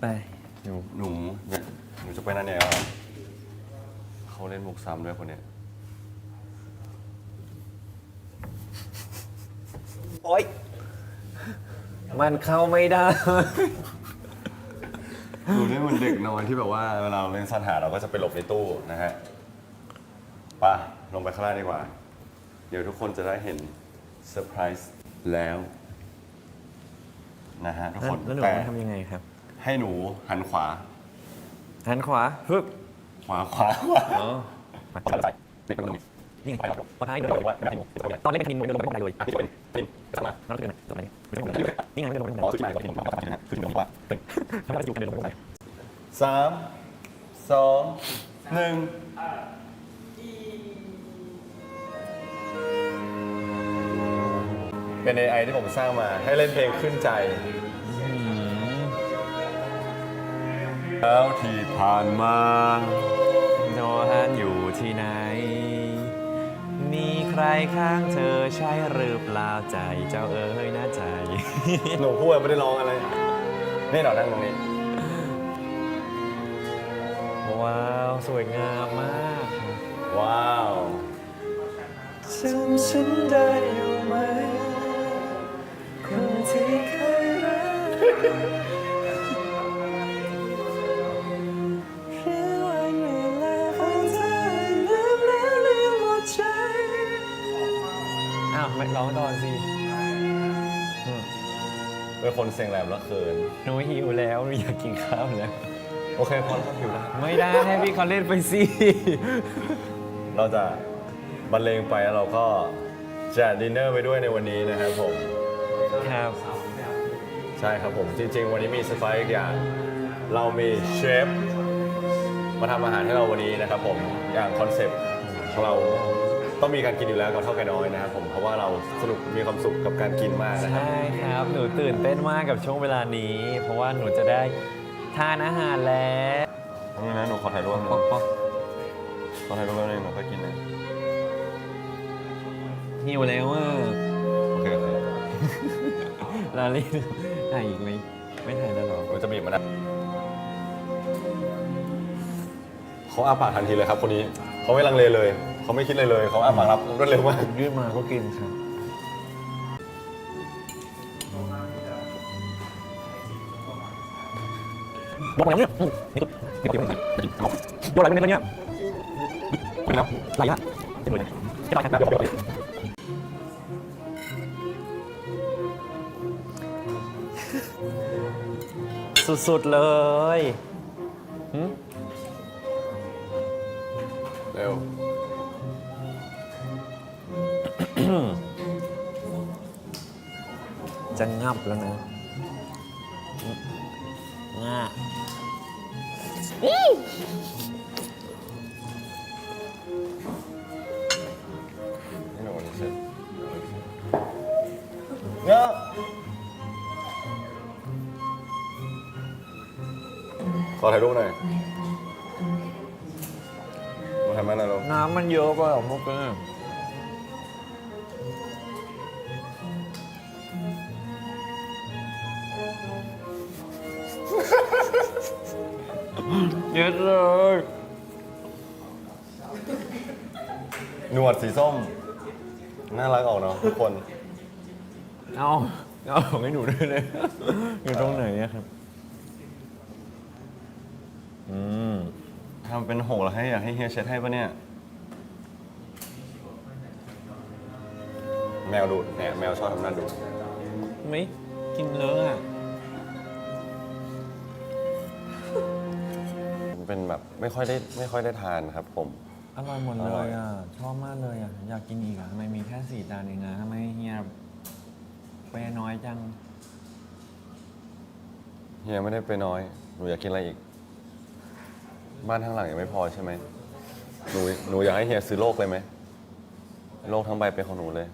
ไป หนูหนูเนี่ยหนูจะไปนั่นเนี่ยเหรอเขาเล่นมุกซ้ำด้วยคนเนี้ยโอ๊ยมันเข้าไม่ได้ หนูนี่มันเด็กน้อยที่แบบว่าเวลาเราเล่นสัตว์หาเราก็จะไปหลบในตู้นะฮะไป่ะลงไปข้างล่างดีกว่า เดี๋ยวทุกคนจะได้เห็นเซอร์ไพรส์แล้ว นะฮะทุกคนแล้วหนูแต่ทำยังไงครับ ให้หนูหันขวา หันขวาฮึบขวาขวาขวาอ๋อขวาใส่เด็กตรงนี้นี่ไงไปแล้วพอท้ายเดินตอนเล่นเป็นทีมเดินลงไปข้างในเลยอะที่เป็นเป็นขึ้นมาเราต้องเดินตรงไหนไม่ต้องเดินนี่ไงไม่เดินลงไปข้างอ๋อในขึ้นมาก่อนที่ผมทำนะฮะขึ้นมาขวาทำได้อยู่เดินลงไปข้างในสามสองหนึ่งเป็น AI ที่ผมสร้างมาให้เล่นเพลงขึ้นใจ แล้วที่ผ่านมา โนฮันอยู่ที่ไหน มีใครข้างเธอใช่หรือเปล่าใจเจ้าเอ๋ยนะใจ หนูพูดไม่ได้ร้องอะไร นี่เรานั่งตรงนี้ ว้าว สวยงามมาก ว้าวจำฉันได้อยู่ไหมคนที่เคยรัก อ้าวไม่ร้องตอนสิเป็นคนเสียงแหลมแล้วเขินหนูหิวแล้วหนูอยากกินข้าวแล้วโอเคพอแล้วอยู่แล้วไม่ได้ให้พี่เขาเล่นไปสิเราจะบรรเลงไปแล้วเราก็จะดินเนอร์ไปด้วยในวันนี้นะครับผม ครับ ใช่ครับผมจริง ๆ วันนี้มีเซอร์ไพรส์อีกอย่าง เรามีเชฟมาทำอาหารให้เราวันนี้นะครับผมอย่างคอนเซปต์ของเรา ต้องมีการกินอยู่แล้วกับเท่าแก่น้อยนะครับผมเพราะว่าเราสนุกมีความสุขกับการกินมากนะครับ ใช่ครับ หนูตื่นเต้นมากกับช่วงเวลานี้ เพราะว่าหนูจะได้ทานอาหารแล้วนี่นะหนูขอถ่ายรูปหน่ป๊ออกยป๊อกขอถ่ายรูปแล้วนึงหนูค่อยกินนะหิวแล้วอะโอเคโอเคลาลินถ่ายอีกไหมไม่ถ่ายแล้วหรอมันจะบีบมาได้เขาอ้าปากทันทีเลยครับคนนี้เขาไม่ลังเลเลย เขาไม่คิดเลยเลยเขาอ้าปารับรวดเร็วมากยืดมาก็กินครับ บอกอะไรเนี่ยนี่นี่นี่นี่บอกอะไรเนี่ยนะครับอะไรอะจะดูจะไปครับสุดๆเลยเร็ว จะงับแล้วนะง่านี่หนูนี่เสร็จเนาะขอถ่ายรูปหน่อยมาทำอะไรเราน้ำมันเยอะไปหรอพวกนี้ เยอะเลย หนวดสีส้ม น่ารักออกเนาะทุกคน เอาเอาของให้หนูด้วยเลยอยู่ตรงไหนอะครับ อืมทำเป็นหกแล้วให้อยากให้เฮียเช็ดให้ปะเนี่ย แมวดูดเนี่ยแมวชอบทำหน้าดูด ไม่กินเลอะอะ เป็นแบบไม่ค่อยได้ไม่ค่อยได้ทานครับผม อร่อยหมดอเลร่อยย อะ ชอบมากเลยอะ อยากกินอีกอะทำไมมีแค่สี่จานเองนะทำไมเฮียเปย์น้อยจัง เฮียไม่ได้ไปน้อย หนูอยากกินอะไรอีก บ้านข้างหลังยังไม่พอใช่ไหมหนูหนูอยากให้เฮียซื้อโลกเลยไหมโลกทั้งใบเป็นของหนูเลย